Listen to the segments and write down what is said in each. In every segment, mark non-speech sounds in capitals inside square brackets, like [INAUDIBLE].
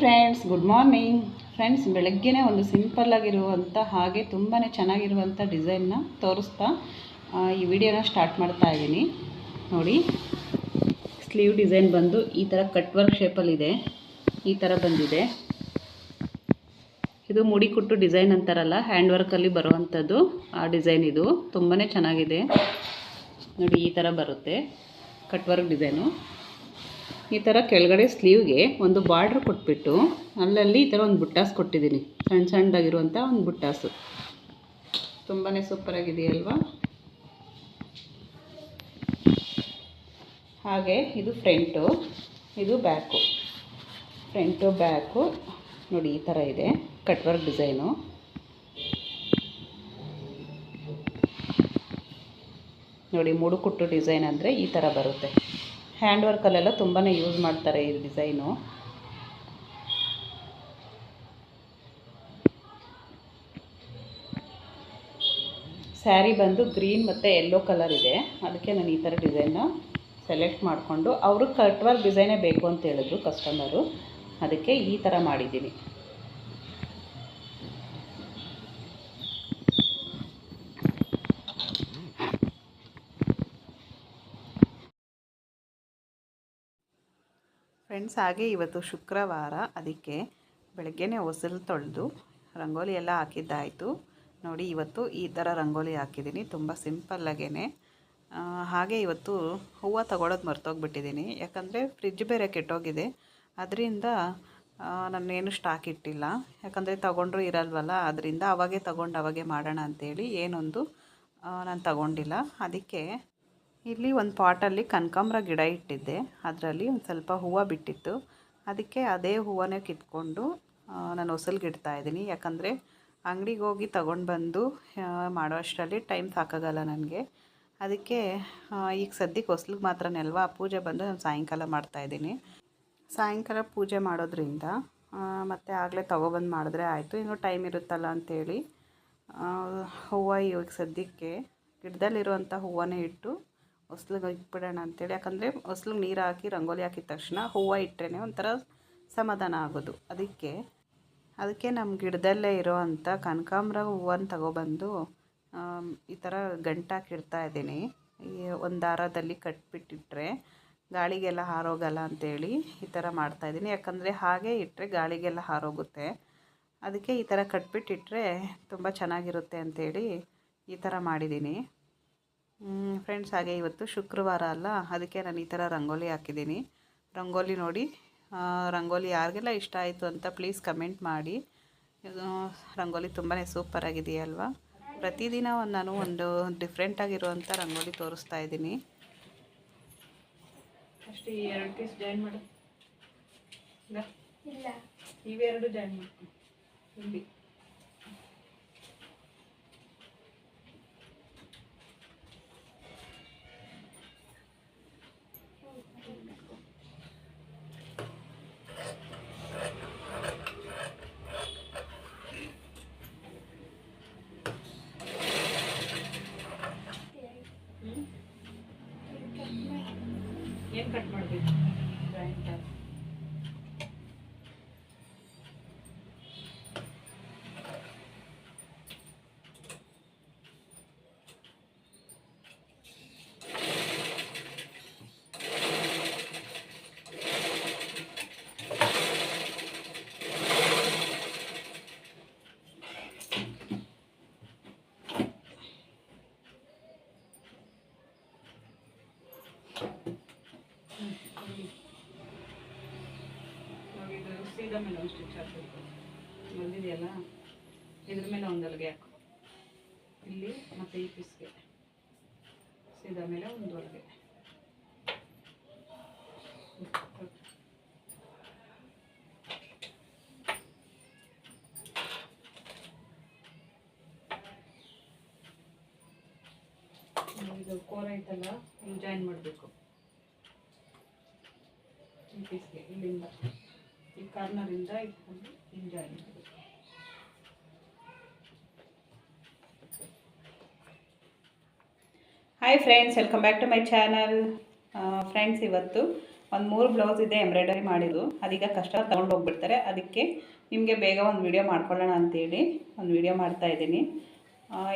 Friends good morning friends ಬೆಳಗ್ಗೆನೇ ಒಂದು simple ಆಗಿರುವಂಥ ಹಾಗೆ ತುಂಬಾ ಚೆನ್ನಾಗಿರುವಂಥ ಡಿಸೈನ್ನ ತೋರಿಸ್ತಾ ಈ ವಿಡಿಯೋನ ಸ್ಟಾರ್ಟ್ ಮಾಡ್ತಾ ಇದ್ದೀನಿ. ನೋಡಿ ಸ್ಲೀವ್ ಡಿಸೈನ್ ಬಂದು ಈ ಥರ ಕಟ್ ವರ್ಕ್ ಶೇಪಲ್ಲಿದೆ ಈ ಥರ ಬಂದಿದೆ. ಇದು ಮುಡಿಕುಟ್ಟು ಡಿಸೈನ್ ಅಂತಾರಲ್ಲ ಹ್ಯಾಂಡ್ ವರ್ಕಲ್ಲಿ ಬರುವಂಥದ್ದು ಆ ಡಿಸೈನ್ ಇದು. ತುಂಬಾ ಚೆನ್ನಾಗಿದೆ. ನೋಡಿ, ಈ ಥರ ಬರುತ್ತೆ ಕಟ್ ವರ್ಕ್ ಡಿಸೈನು ಈ ಥರ ಕೆಳಗಡೆ ಸ್ಲೀವ್ಗೆ ಒಂದು ಬಾರ್ಡ್ರ್ ಕೊಟ್ಬಿಟ್ಟು ಅಲ್ಲಲ್ಲಿ ಈ ಥರ ಒಂದು ಬುಟ್ಟಾಸ್ ಕೊಟ್ಟಿದ್ದೀನಿ. ಸಣ್ಣ ಸಣ್ಣದಾಗಿರುವಂಥ ಒಂದು ಬುಟ್ಟಾಸು. ತುಂಬಾ ಸೂಪರಾಗಿದೆಯಲ್ವಾ ಹಾಗೆ ಇದು ಫ್ರಂಟು, ಇದು ಬ್ಯಾಕು. ಫ್ರಂಟು, ಬ್ಯಾಕು, ನೋಡಿ ಈ ಥರ ಇದೆ. Cutwork design. ನೋಡಿ ಮುಡುಕುಟ್ಟು ಡಿಸೈನ್ ಅಂದರೆ ಈ ಥರ ಬರುತ್ತೆ. ಹ್ಯಾಂಡ್ ವರ್ಕಲ್ಲೆಲ್ಲ ತುಂಬಾ ಯೂಸ್ ಮಾಡ್ತಾರೆ ಈ ಡಿಸೈನು. ಸ್ಯಾರಿ ಬಂದು ಗ್ರೀನ್ ಮತ್ತು ಯೆಲ್ಲೋ ಕಲರ್ ಇದೆ. ಅದಕ್ಕೆ ನಾನು ಈ ಥರ ಡಿಸೈನ್ನ ಸೆಲೆಕ್ಟ್ ಮಾಡಿಕೊಂಡು, ಅವರು ಕಟ್ ವರ್ಕ್ ಡಿಸೈನೇ ಬೇಕು ಅಂತ ಹೇಳಿದ್ರು ಕಸ್ಟಮರು. ಅದಕ್ಕೆ ಈ ಥರ ಮಾಡಿದ್ದೀನಿ. ಫ್ರೆಂಡ್ಸ್, ಹಾಗೆ ಇವತ್ತು ಶುಕ್ರವಾರ, ಅದಕ್ಕೆ ಬೆಳಗ್ಗೆನೇ ಹೊಸಲು ತೊಳೆದು ರಂಗೋಲಿ ಎಲ್ಲ ಹಾಕಿದ್ದಾಯಿತು. ನೋಡಿ, ಇವತ್ತು ಈ ಥರ ರಂಗೋಲಿ ಹಾಕಿದ್ದೀನಿ, ತುಂಬ ಸಿಂಪಲ್ಲಾಗೇ ಹಾಗೆ ಇವತ್ತು ಹೂವು ತಗೊಳ್ಳೋದು ಮರ್ತೋಗ್ಬಿಟ್ಟಿದ್ದೀನಿ. ಯಾಕಂದರೆ ಫ್ರಿಜ್ ಬೇರೆ ಕೆಟ್ಟೋಗಿದೆ. ಅದರಿಂದ ನಾನೇನು ಸ್ಟಾಕ್ ಇಟ್ಟಿಲ್ಲ. ಯಾಕಂದರೆ ತಗೊಂಡ್ರು ಇರಲ್ವಲ್ಲ, ಅದರಿಂದ ಅವಾಗೆ ತಗೊಂಡು ಅವಾಗೆ ಮಾಡೋಣ ಅಂಥೇಳಿ ಏನೊಂದು ನಾನು ತಗೊಂಡಿಲ್ಲ. ಅದಕ್ಕೆ ಇಲ್ಲಿ ಒಂದು ಪಾಟಲ್ಲಿ ಕನಕಾಂಬ್ರ ಗಿಡ ಇಟ್ಟಿದ್ದೆ. ಅದರಲ್ಲಿ ಒಂದು ಸ್ವಲ್ಪ ಹೂವು ಬಿಟ್ಟಿತ್ತು. ಅದಕ್ಕೆ ಅದೇ ಹೂವನ್ನೇ ಕಿತ್ಕೊಂಡು ನಾನು ಹೊಸಲ್ಗೆ ಇಡ್ತಾ ಇದ್ದೀನಿ. ಯಾಕಂದರೆ ಅಂಗಡಿಗೆ ಹೋಗಿ ತಗೊಂಡು ಬಂದು ಮಾಡೋಷ್ಟರಲ್ಲಿ ಟೈಮ್ ಸಾಕಾಗಲ್ಲ ನನಗೆ. ಅದಕ್ಕೆ ಈಗ ಸದ್ಯಕ್ಕೆ ಹೊಸ್ಲಿಗೆ ಮಾತ್ರ ಅಲ್ವಾ ಪೂಜೆ ಬಂದು ನಾನು ಸಾಯಂಕಾಲ ಮಾಡ್ತಾಯಿದ್ದೀನಿ ಸಾಯಂಕಾಲ ಪೂಜೆ ಮಾಡೋದ್ರಿಂದ ಮತ್ತೆ ಆಗಲೇ ತೊಗೊಬಂದು ಮಾಡಿದ್ರೆ ಆಯಿತು. ಇನ್ನೂ ಟೈಮ್ ಇರುತ್ತಲ್ಲ ಅಂಥೇಳಿ ಹೂವು ಇವಾಗ ಸದ್ಯಕ್ಕೆ ಗಿಡದಲ್ಲಿರುವಂಥ ಹೂವನ್ನೇ ಇಟ್ಟು ಹೊಸ್ಲಿಗೆ ಇಟ್ಬಿಡೋಣ ಅಂತೇಳಿ. ಯಾಕಂದರೆ ಹೊಸ್ಲಿಗೆ ನೀರು ಹಾಕಿ, ರಂಗೋಲಿ ಹಾಕಿದ ತಕ್ಷಣ ಹೂವು ಇಟ್ಟರೆ ಒಂಥರ ಸಮಾಧಾನ ಆಗೋದು. ಅದಕ್ಕೆ ಅದಕ್ಕೆ ನಮ್ಮ ಗಿಡದಲ್ಲೇ ಇರೋವಂಥ ಕನಕಾಂಬ್ರ ಹೂವನ್ನು ತಗೊಬಂದು ಈ ಥರ ಗಂಟಾಕಿಡ್ತಾ ಇದ್ದೀನಿ. ಈ ಒಂದು ದಾರದಲ್ಲಿ ಕಟ್ಬಿಟ್ಟಿಟ್ರೆ ಗಾಳಿಗೆಲ್ಲ ಹಾರೋಗಲ್ಲ ಅಂತೇಳಿ ಈ ಥರ ಮಾಡ್ತಾಯಿದ್ದೀನಿ ಯಾಕಂದರೆ ಹಾಗೆ ಇಟ್ಟರೆ ಗಾಳಿಗೆಲ್ಲ ಹಾರೋಗುತ್ತೆ. ಅದಕ್ಕೆ ಈ ಥರ ಕಟ್ಬಿಟ್ಟಿಟ್ರೆ ತುಂಬ ಚೆನ್ನಾಗಿರುತ್ತೆ ಅಂಥೇಳಿ ಈ ಥರ ಮಾಡಿದ್ದೀನಿ. ಫ್ರೆಂಡ್ಸ್ ಹಾಗೆ ಇವತ್ತು ಶುಕ್ರವಾರ ಅಲ್ಲ ಅದಕ್ಕೆ ನಾನು ಈ ಥರ ರಂಗೋಲಿ ಹಾಕಿದ್ದೀನಿ. ರಂಗೋಲಿ ನೋಡಿ ರಂಗೋಲಿ ಯಾರಿಗೆಲ್ಲ ಇಷ್ಟ ಆಯಿತು ಅಂತ ಪ್ಲೀಸ್ ಕಮೆಂಟ್ ಮಾಡಿ. ಇದು ರಂಗೋಲಿ ತುಂಬಾ ಸೂಪರಾಗಿದೆಯಲ್ವಾ ಪ್ರತಿದಿನ ಒಂದು ನಾನು ಒಂದು ಡಿಫ್ರೆಂಟಾಗಿರುವಂಥ ರಂಗೋಲಿ ತೋರಿಸ್ತಾ ಇದ್ದೀನಿ. ಅಷ್ಟೇ ಎರಡು ಪೀಸ್ ಜಾಯಿನ್ ಮಾಡು. ಇಲ್ಲ? ಇಲ್ಲ. ಇವೆರಡು ಜಾಯಿನ್ ಮಾಡ್ತೀನಿ ಏನು ಕಟ್ ಮಾಡಬೇಕು ಜಾಯಿಂಟ್ ಮೇಲೆ ಒಂದು ಸ್ಟಿಚ್ ಹಾಕಬೇಕು. ಬಂದಿದೆಯಲ್ಲ? ಇದ್ರ ಮೇಲೆ ಒಂದು ಹೊಲಿಗೆ ಹಾಕು. ಇಲ್ಲಿ ಮತ್ತು ಈ ಪೀಸ್ಗೆ ಸೀದಾ ಮೇಲೆ ಒಂದು ಹೊಲಿಗೆ ಇದು ಕೋರ ಐತಲ್ಲ ಇಲ್ಲಿ ಜಾಯಿನ್ ಮಾಡಬೇಕು. ಈ ಪೀಸ್ಗೆ ಇಲ್ಲಿಂದ. ಕಾರ್ನರಿಂದ ಇಟ್ಕೊಂಡು enjoy hi friends welcome back to my channel friends ಇವತ್ತು ಒಂದು ಮೂರು ಬ್ಲೌಸ್ ಇದೆ ಎಂಬ್ರಾಯ್ಡರಿ ಮಾಡಿದ್ದು. ಅದೀಗ ಕಸ್ಟಮರ್ ತೊಗೊಂಡು ಹೋಗ್ಬಿಡ್ತಾರೆ. ಅದಕ್ಕೆ ನಿಮಗೆ ಬೇಗ ಒಂದು ವಿಡಿಯೋ ಮಾಡ್ಕೊಳ್ಳೋಣ ಅಂತೇಳಿ ಒಂದು ವೀಡಿಯೋ ಮಾಡ್ತಾ ಇದ್ದೀನಿ.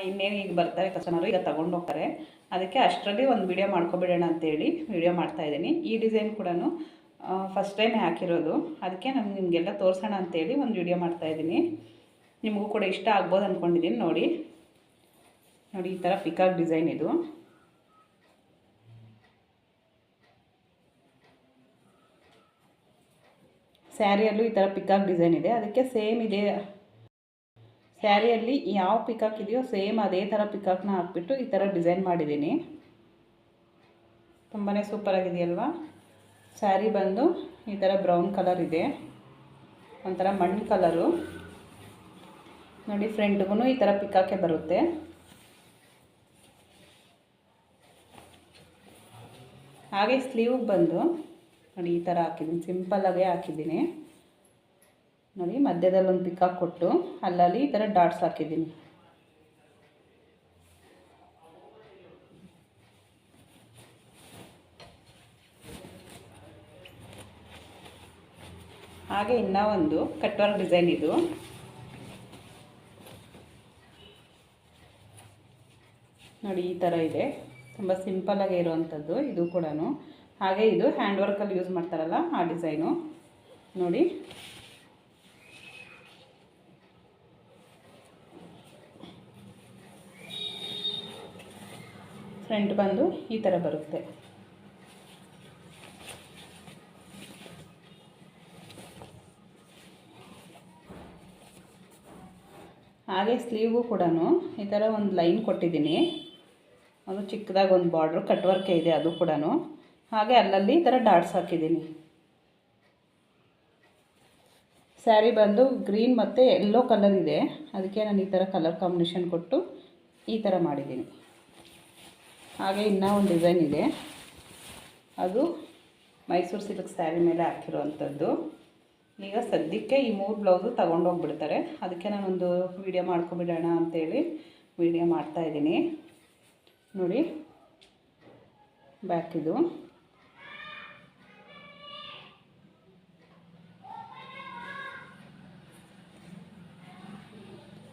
ಇನ್ನೇನು ಈಗ ಬರ್ತಾರೆ ಕಸ್ಟಮರು ಈಗ ತೊಗೊಂಡು ಹೋಗ್ತಾರೆ. ಅದಕ್ಕೆ ಅಷ್ಟರಲ್ಲಿ ಒಂದು ವೀಡಿಯೋ ಮಾಡ್ಕೊಬಿಡೋಣ ಅಂತೇಳಿ ವಿಡಿಯೋ ಮಾಡ್ತಾ ಇದ್ದೀನಿ. ಈ ಡಿಸೈನ್ ಕೂಡ ಫಸ್ಟ್ ಟೈಮ್ ಹಾಕಿರೋದು. ಅದಕ್ಕೆ ನಾನು ನಿಮಗೆಲ್ಲ ತೋರಿಸೋಣ ಅಂತೇಳಿ ಒಂದು ವಿಡಿಯೋ ಮಾಡ್ತಾ ಇದ್ದೀನಿ. ನಿಮಗೂ ಕೂಡ ಇಷ್ಟ ಆಗ್ಬೋದು ಅಂದ್ಕೊಂಡಿದ್ದೀನಿ ನೋಡಿ. ನೋಡಿ, ಈ ಥರ ಪಿಕಾಕ್ ಡಿಸೈನ್ ಇದು. ಸ್ಯಾರಿಯಲ್ಲೂ ಈ ಥರ ಪಿಕಾಕ್ ಡಿಸೈನ್ ಇದೆ. ಅದಕ್ಕೆ ಸೇಮ್ ಇದೆ. ಸ್ಯಾರಿಯಲ್ಲಿ ಯಾವ ಪಿಕಾಕ್ ಇದೆಯೋ ಸೇಮ್ ಅದೇ ಥರ ಪಿಕಾಕ್ನ ಹಾಕ್ಬಿಟ್ಟು ಈ ಥರ ಡಿಸೈನ್ ಮಾಡಿದ್ದೀನಿ. ತುಂಬಾ ಸೂಪರಾಗಿದೆಯಲ್ವಾ ಸ್ಯಾರಿ ಬಂದು ಈ ಥರ ಬ್ರೌನ್ ಕಲರ್ ಇದೆ. ಒಂಥರ ಮಣ್ಣು ಕಲರು. ನೋಡಿ ಫ್ರಂಟ್ಗೂ ಈ ಥರ ಪಿಕಾಕೆ ಬರುತ್ತೆ. ಹಾಗೆ ಸ್ಲೀವ್ ಬಂದು ನೋಡಿ ಈ ಥರ ಹಾಕಿದ್ದೀನಿ. ಸಿಂಪಲ್ಲಾಗೇ ಹಾಕಿದ್ದೀನಿ. ನೋಡಿ ಮಧ್ಯದಲ್ಲಿ ಒಂದು ಪಿಕಾಕ್ ಕೊಟ್ಟು ಅಲ್ಲಲ್ಲಿ ಈ ಥರ ಡಾಟ್ಸ್ ಹಾಕಿದ್ದೀನಿ. ಹಾಗೆ ಇನ್ನೂ ಒಂದು ಕಟ್ವರ್ಕ್ ಡಿಸೈನ್ ಇದು. ನೋಡಿ, ಈ ಥರ ಇದೆ. ತುಂಬ ಸಿಂಪಲ್ಲಾಗಿ ಇರುವಂಥದ್ದು ಇದು ಕೂಡ ಹಾಗೆ ಇದು ಹ್ಯಾಂಡ್ ವರ್ಕಲ್ಲಿ ಯೂಸ್ ಮಾಡ್ತಾರಲ್ಲ ಆ ಡಿಸೈನು. ನೋಡಿ. ಫ್ರಂಟ್ ಬಂದು ಈ ಥರ ಬರುತ್ತೆ. ಹಾಗೆ ಸ್ಲೀವು ಕೂಡ ಈ ಥರ ಒಂದು ಲೈನ್ ಕೊಟ್ಟಿದ್ದೀನಿ. ಅದು ಚಿಕ್ಕದಾಗಿ ಒಂದು ಬಾರ್ಡ್ರು ಕಟ್ ವರ್ಕೆ ಇದೆ ಅದು ಕೂಡ ಹಾಗೆ ಅಲ್ಲಲ್ಲಿ ಈ ಥರ ಡಾಟ್ಸ್ ಹಾಕಿದ್ದೀನಿ. ಸ್ಯಾರಿ ಬಂದು ಗ್ರೀನ್ ಮತ್ತು ಎಲ್ಲೋ ಕಲರ್ ಇದೆ. ಅದಕ್ಕೆ ನಾನು ಈ ಥರ ಕಲರ್ ಕಾಂಬಿನೇಷನ್ ಕೊಟ್ಟು ಈ ಥರ ಮಾಡಿದ್ದೀನಿ. ಹಾಗೆ ಇನ್ನೂ ಒಂದು ಡಿಸೈನ್ ಇದೆ. ಅದು ಮೈಸೂರು ಸಿಲ್ಕ್ ಸ್ಯಾರಿ ಮೇಲೆ ಹಾಕಿರೋವಂಥದ್ದು ಈಗ ಸದ್ಯಕ್ಕೆ ಈ ಮೂರು ಬ್ಲೌಸು ತೊಗೊಂಡೋಗ್ಬಿಡ್ತಾರೆ ಅದಕ್ಕೆ ನಾನೊಂದು ವೀಡಿಯೋ ಮಾಡ್ಕೊಬಿಡೋಣ ಅಂತೇಳಿ ವೀಡಿಯೋ ಮಾಡ್ತಾಯಿದ್ದೀನಿ ನೋಡಿ ಬ್ಯಾಕ್ ಇದು.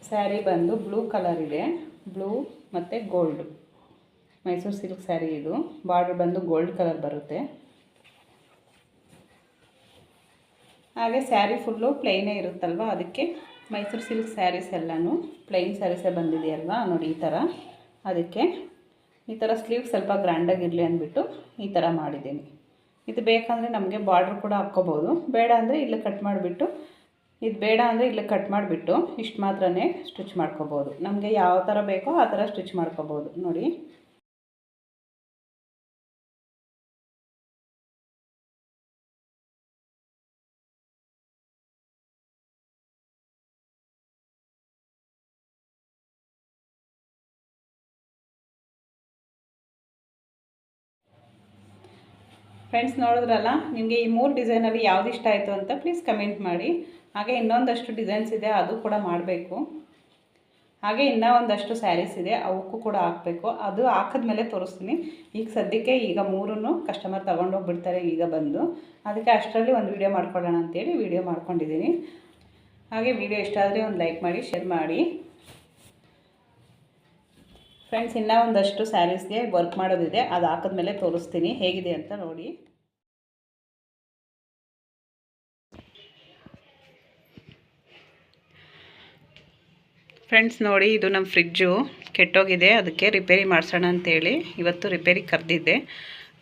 ಸ್ಯಾರಿ ಬಂದು ಬ್ಲೂ ಕಲರ್ ಇದೆ. ಬ್ಲೂ ಮತ್ತು ಗೋಲ್ಡ್. ಮೈಸೂರು ಸಿಲ್ಕ್ ಸ್ಯಾರಿ ಇದು. ಬಾರ್ಡ್ರ್ ಬಂದು ಗೋಲ್ಡ್ ಕಲರ್ ಬರುತ್ತೆ. ಹಾಗೆ ಸ್ಯಾರಿ ಫುಲ್ಲು ಪ್ಲೈನೇ ಇರುತ್ತಲ್ವ? ಅದಕ್ಕೆ ಮೈಸೂರು ಸಿಲ್ಕ್ ಸ್ಯಾರೀಸ್ ಎಲ್ಲನೂ ಪ್ಲೈನ್ ಸ್ಯಾರೀಸೇ ಬಂದಿದೆಯಲ್ವಾ? ನೋಡಿ, ಈ ಥರ ಅದಕ್ಕೆ ಈ ಥರ ಸ್ಲೀವ್ ಸ್ವಲ್ಪ ಗ್ರ್ಯಾಂಡಾಗಿರಲಿ ಅಂದ್ಬಿಟ್ಟು ಈ ಥರ ಮಾಡಿದ್ದೀನಿ. ಇದು ಬೇಕಂದರೆ ನಮಗೆ ಬಾರ್ಡ್ರ್ ಕೂಡ ಹಾಕ್ಕೋಬೋದು. ಬೇಡ ಅಂದರೆ ಇಲ್ಲಿ ಕಟ್ ಮಾಡಿಬಿಟ್ಟು, ಇದು ಬೇಡ ಅಂದರೆ ಇಲ್ಲಿ ಕಟ್ ಮಾಡಿಬಿಟ್ಟು ಇಷ್ಟು ಮಾತ್ರನೇ ಸ್ಟಿಚ್ ಮಾಡ್ಕೋಬೋದು. ನಮಗೆ ಯಾವ ಥರ ಬೇಕೋ ಆ ಥರ ಸ್ಟಿಚ್ ಮಾಡ್ಕೋಬೋದು. ನೋಡಿ. ಫ್ರೆಂಡ್ಸ್ ನೋಡಿದ್ರಲ್ಲ, ನಿಮಗೆ ಈ ಮೂರು ಡಿಸೈನಲ್ಲಿ ಯಾವ್ದು ಇಷ್ಟ ಆಯಿತು ಅಂತ ಪ್ಲೀಸ್ ಕಮೆಂಟ್ ಮಾಡಿ. ಹಾಗೆ ಇನ್ನೊಂದಷ್ಟು ಡಿಸೈನ್ಸ್ ಇದೆ, ಅದು ಕೂಡ ಮಾಡಬೇಕು. ಹಾಗೆ ಇನ್ನೂ ಒಂದಷ್ಟು ಸ್ಯಾರೀಸ್ ಇದೆ, ಅವಕ್ಕೂ ಕೂಡ ಹಾಕಬೇಕು. ಅದು ಹಾಕಿದ್ಮೇಲೆ ತೋರಿಸ್ತೀನಿ. ಈಗ ಸದ್ಯಕ್ಕೆ ಈಗ ಮೂರನ್ನು ಕಸ್ಟಮರ್ ತೊಗೊಂಡೋಗ್ಬಿಡ್ತಾರೆ, ಈಗ ಬಂದು. ಅದಕ್ಕೆ ಅಷ್ಟರಲ್ಲಿ ಒಂದು ವೀಡಿಯೋ ಮಾಡ್ಕೊಳ್ಳೋಣ ಅಂತೇಳಿ ವೀಡಿಯೋ ಮಾಡ್ಕೊಂಡಿದ್ದೀನಿ. ಹಾಗೆ ವೀಡಿಯೋ ಇಷ್ಟ ಆದರೆ ಒಂದು ಲೈಕ್ ಮಾಡಿ ಶೇರ್ ಮಾಡಿ. ಫ್ರೆಂಡ್ಸ್ ಇನ್ನೂ ಒಂದಷ್ಟು ಸ್ಯಾರೀಸ್ಗೆ ವರ್ಕ್ ಮಾಡೋದಿದೆ. ಅದು ಹಾಕಿದ್ಮೇಲೆ ತೋರಿಸ್ತೀನಿ. ಹೇಗಿದೆ ಅಂತ ನೋಡಿ. ಫ್ರೆಂಡ್ಸ್ ನೋಡಿ, ಇದು ನಮ್ಮ ಫ್ರಿಜ್ಜು ಕೆಟ್ಟೋಗಿದೆ. ಅದಕ್ಕೆ ರಿಪೇರಿ ಮಾಡಿಸೋಣ ಅಂತೇಳಿ. ಇವತ್ತು ರಿಪೇರಿ ಕರೆದಿದ್ದೆ.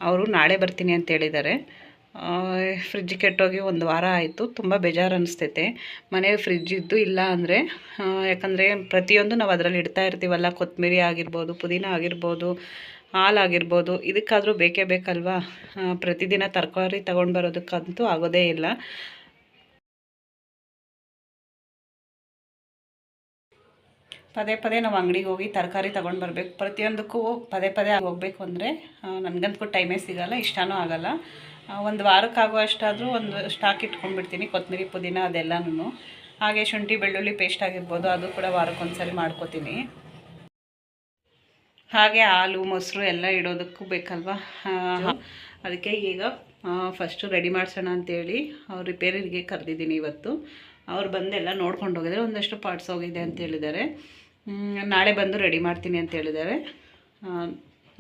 ಅವರು ನಾಳೆ ಬರ್ತೀನಿ ಅಂತ ಹೇಳಿದ್ದಾರೆ. ಫ್ರಿಜ್ ಕೆಟ್ಟೋಗಿ ಒಂದು ವಾರ ಆಯಿತು, ತುಂಬ ಬೇಜಾರು ಅನಿಸ್ತೈತೆ. ಮನೆ ಫ್ರಿಜ್ ಇದ್ದು ಇಲ್ಲ ಅಂದರೆ ಯಾಕಂದರೆ ಪ್ರತಿಯೊಂದು ನಾವು ಅದರಲ್ಲಿ ಇಡ್ತಾ ಇರ್ತೀವಲ್ಲ ಕೊತ್ತಂಬರಿ ಆಗಿರ್ಬೋದು, ಪುದೀನ ಆಗಿರ್ಬೋದು, ಹಾಲು ಆಗಿರ್ಬೋದು, ಇದಕ್ಕಾದರೂ ಬೇಕೇ ಬೇಕಲ್ವಾ? ಪ್ರತಿದಿನ ತರಕಾರಿ ತೊಗೊಂಡು ಬರೋದಕ್ಕಂತೂ ಆಗೋದೇ ಇಲ್ಲ. ಪದೇ ಪದೇ ನಾವು ಅಂಗಡಿಗೆ ಹೋಗಿ ತರಕಾರಿ ತೊಗೊಂಡು ಬರಬೇಕು. ಪ್ರತಿಯೊಂದಕ್ಕೂ ಪದೇ ಪದೇ ಹೋಗಬೇಕು ಅಂದರೆ ನನಗಂತೂ ಟೈಮೇ ಸಿಗೋಲ್ಲ, ಇಷ್ಟನೂ ಆಗೋಲ್ಲ. ಒಂದು ವಾರಕ್ಕಾಗೋ ಅಷ್ಟಾದರೂ ಒಂದು ಸ್ಟಾಕ್ ಇಟ್ಕೊಂಡ್ಬಿಡ್ತೀನಿ ಕೊತ್ತಂಬರಿ ಪುದೀನ ಅದೆಲ್ಲನೂ ಹಾಗೆ ಶುಂಠಿ, ಬೆಳ್ಳುಳ್ಳಿ ಪೇಸ್ಟ್ ಆಗಿರ್ಬೋದು, ಅದು ಕೂಡ ವಾರಕ್ಕೊಂದ್ಸರಿ ಮಾಡ್ಕೋತೀನಿ. ಹಾಗೆ ಹಾಲು, ಮೊಸರು ಎಲ್ಲ ಇಡೋದಕ್ಕೂ ಬೇಕಲ್ವ? ಅದಕ್ಕೆ ಈಗ ಫಸ್ಟು ರೆಡಿ ಮಾಡಿಸೋಣ ಅಂತೇಳಿ ಅವ್ರು ರಿಪೇರಿಗೆ ಕರೆದಿದ್ದೀನಿ ಇವತ್ತು. ಅವ್ರು ಬಂದೆಲ್ಲ ನೋಡ್ಕೊಂಡು ಹೋಗಿದ್ದಾರೆ, ಒಂದಷ್ಟು ಪಾರ್ಟ್ಸ್ ಹೋಗಿದೆ ಅಂತ ಹೇಳಿದ್ದಾರೆ. ನಾಳೆ ಬಂದು ರೆಡಿ ಮಾಡ್ತೀನಿ ಅಂತ ಹೇಳಿದ್ದಾರೆ.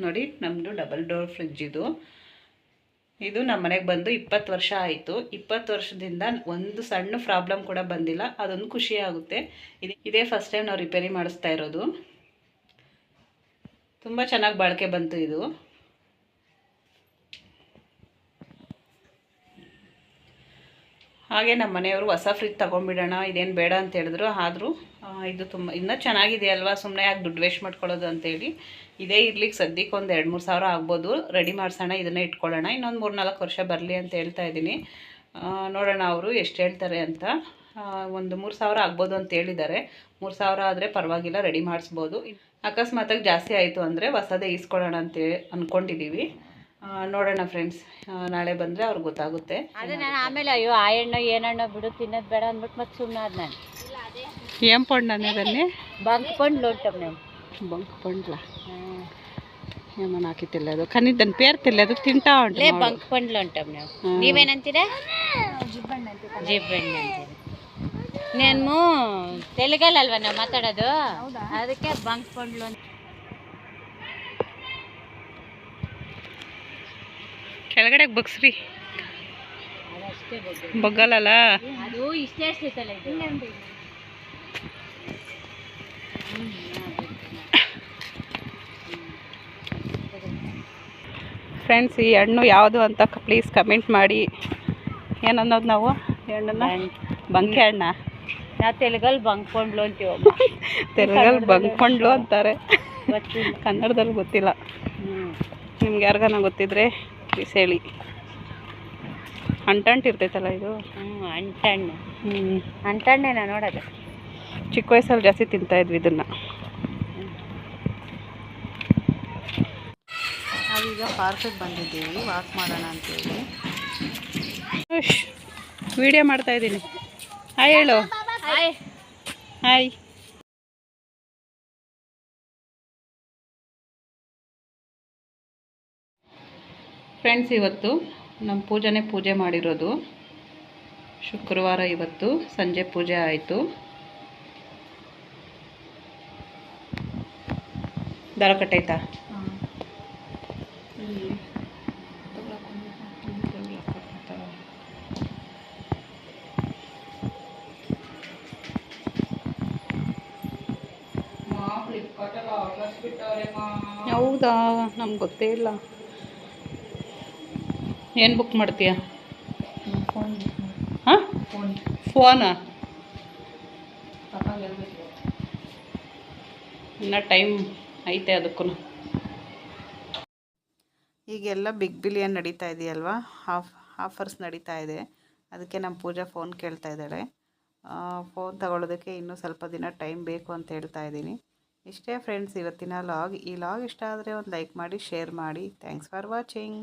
ನೋಡಿ ನಮ್ಮದು ಡಬಲ್ ಡೋರ್ ಫ್ರಿಜ್ ಇದು. ಇದು ನಮ್ಮ ಮನೆಗೆ ಬಂದು ಇಪ್ಪತ್ತು ವರ್ಷ ಆಯಿತು. ಇಪ್ಪತ್ತು ವರ್ಷದಿಂದ ಒಂದು ಸಣ್ಣ ಪ್ರಾಬ್ಲಮ್ ಕೂಡ ಬಂದಿಲ್ಲ. ಅದೊಂದು ಖುಷಿ ಆಗುತ್ತೆ. ಇದು, ಇದೇ ಫಸ್ಟ್ ಟೈಮ್ ನಾವು ರಿಪೇರಿ ಮಾಡಿಸ್ತಾ ಇರೋದು. ತುಂಬ ಚೆನ್ನಾಗಿ ಬಾಳಿಕೆ ಬಂತು ಇದು. ಹಾಗೆ ನಮ್ಮ ಮನೆಯವರು ಹೊಸ ಫ್ರಿಜ್ ತೊಗೊಂಡ್ಬಿಡೋಣ, ಇದೇನು ಬೇಡ ಅಂತ ಹೇಳಿದ್ರು. ಆದರೂ ಇದು ತುಂಬ, ಇನ್ನೂ ಚೆನ್ನಾಗಿದೆ ಅಲ್ವಾ? ಸುಮ್ಮನೆ ಯಾಕೆ ದುಡ್ಡು ವೇಸ್ಟ್ ಮಾಡ್ಕೊಳ್ಳೋದು ಅಂತೇಳಿ. ಇದೇ ಇರ್ಲಿಕ್ಕೆ ಸದ್ಯಕ್ಕೆ ಒಂದು ಎರಡು ಮೂರು ಸಾವಿರ ಆಗ್ಬೋದು. ರೆಡಿ ಮಾಡಿಸೋಣ ಇದನ್ನು ಇಟ್ಕೊಳ್ಳೋಣ. ಇನ್ನೊಂದು ಮೂರು ನಾಲ್ಕು ವರ್ಷ ಬರಲಿ ಅಂತ ಹೇಳ್ತಾ ಇದ್ದೀನಿ. ನೋಡೋಣ ಅವರು ಎಷ್ಟು ಹೇಳ್ತಾರೆ ಅಂತ. ಒಂದು ಮೂರು ಸಾವಿರ ಆಗ್ಬೋದು ಅಂತ ಹೇಳಿದ್ದಾರೆ. ಮೂರು ಸಾವಿರ ಆದರೆ ಪರವಾಗಿಲ್ಲ ರೆಡಿ ಮಾಡಿಸ್ಬೋದು. ಅಕಸ್ಮಾತಾಗಿ ಜಾಸ್ತಿ ಆಯಿತು ಅಂದರೆ ಹೊಸದೇ ಈಸ್ಕೊಳ್ಳೋಣ ಅಂತ ಅಂದ್ಕೊಂಡಿದ್ದೀವಿ ನೋಡೋಣ ಫ್ರೆಂಡ್ಸ್. ನಾಳೆ ಬಂದರೆ ಅವ್ರಿಗೆ ಗೊತ್ತಾಗುತ್ತೆ. ಆಮೇಲೆ ಅಯ್ಯೋ ಆ ಹಣ್ಣು ಏನಣ್ಣು ಬಿಡು ತಿನ್ನೋದು ಬೇಡ ಅಂದ್ಬಿಟ್ಟು ಮತ್ತೆ ಸುಮ್ಮನೆ ಅದು ನಾನು. ಏನು ಪಂಡ್ ನಾನು ಬಂಕ್ ಪಂಡ್ ಲೋಟಮ್ ಬಂಕ್ ಪಂಡ್ಲಾ? ఏమో నాకు తెలియదు కానీ దాని పేరు తెలియదు తింటా లే ఉంటాం బంక్ పండ్లు అంటాం ನಾವು ಹ್ಮ್. ನೀವೇನಂತೀರಾ? ಜಿಬ್ಬಣ್ಣು ಅಂತೀರಿ ನಾನು ತೆಲುಗಲ್ಲಲ್ವಾ ನಾವು ಮಾತಾಡೋದು? ಅದಕ್ಕೆ ಬಂಕ್ ಪಂಡ್ಲು ಅಂತ. ಕೆಳಗಡೆ ಬಗ್ಸ್ರಿ. ಅದಷ್ಟೇ ಇಷ್ಟೇ ಇದು. ಫ್ರೆಂಡ್ಸ್ ಈ ಹಣ್ಣು ಯಾವುದು ಅಂತ ಪ್ಲೀಸ್ ಕಮೆಂಟ್ ಮಾಡಿ. ಏನನ್ನೋದು ನಾವು? ಹಣ್ಣನ್ನ? ಬಂಕೆ ಹಣ್ಣ. ತೆಲುಗಲ್ಲಿ ಬಂಕೊಂಡ್ಲು ಅಂತೀವ. [LAUGHS] ತೆಲುಗಲ್ಲಿ ಬಂಕೊಂಡ್ಲು ಅಂತಾರೆ. ಕನ್ನಡದಲ್ಲಿ ಗೊತ್ತಿಲ್ಲ. ನಿಮ್ಗೆ ಯಾರಿಗನ ಗೊತ್ತಿದ್ರೆ ಪ್ಲೀಸ್ ಹೇಳಿ. ಅಂಟಂಟ್ ಇರ್ತೈತಲ್ಲ ಇದು? ಹ್ಞೂ ಅಂಟಣ್ಣೆ ಹ್ಞೂ ಅಂಟಣ್ಣೆನ ನೋಡೋದು? ಚಿಕ್ಕ ವಯಸ್ಸಲ್ಲಿ ಜಾಸ್ತಿ ತಿಂತಾಯಿದ್ವಿ ಇದನ್ನು. ನಾವೀಗ ಪಾರ್ಕಿಗೆ ಬಂದಿದ್ದೀವಿ ವಾಕ್ ಮಾಡೋಣ ಅಂತೇಳಿ. ವಿಡಿಯೋ ಮಾಡ್ತಾ ಇದ್ದೀನಿ. ಹಾಯ್ ಹೇಳು. ಹಾಯ್ ಫ್ರೆಂಡ್ಸ್ ಇವತ್ತು ನಮ್ಮ ಪೂಜೆನೇ ಪೂಜೆ ಮಾಡಿರೋದು. ಶುಕ್ರವಾರ ಇವತ್ತು ಸಂಜೆ ಪೂಜೆ ಆಯಿತು. ದರ ಕಟ್ಟೈತಾ ನಮ್ಗೆ ಗೊತ್ತೇ ಇಲ್ಲ. ಏನು ಬುಕ್ ಮಾಡ್ತೀಯ? ಹಾಂ? ಫೋನಾ ಇನ್ನು ಟೈಮ್ ಐತೆ ಅದಕ್ಕೂ ಈಗೆಲ್ಲ ಬಿಗ್ ಬಿಲಿಯನ್ ನಡೀತಾ ಇದೆಯಲ್ವಾ? ಆಫ್ ಆಫರ್ಸ್ ನಡೀತಾ ಇದೆ. ಅದಕ್ಕೆ ನಮ್ಮ ಪೂಜಾ ಫೋನ್ ಕೇಳ್ತಾ ಇದ್ದಾಳೆ. ಫೋನ್ ತಗೊಳ್ಳೋದಕ್ಕೆ ಇನ್ನೂ ಸ್ವಲ್ಪ ದಿನ ಟೈಮ್ ಬೇಕು ಅಂತ ಹೇಳ್ತಾ ಇದ್ದೀನಿ. ಇಷ್ಟೇ ಫ್ರೆಂಡ್ಸ್ ಇವತ್ತಿನ ಲಾಗ್ ಈ ಲಾಗ್ ಇಷ್ಟ ಆದರೆ ಒಂದು ಲೈಕ್ ಮಾಡಿ ಶೇರ್ ಮಾಡಿ. Thanks for watching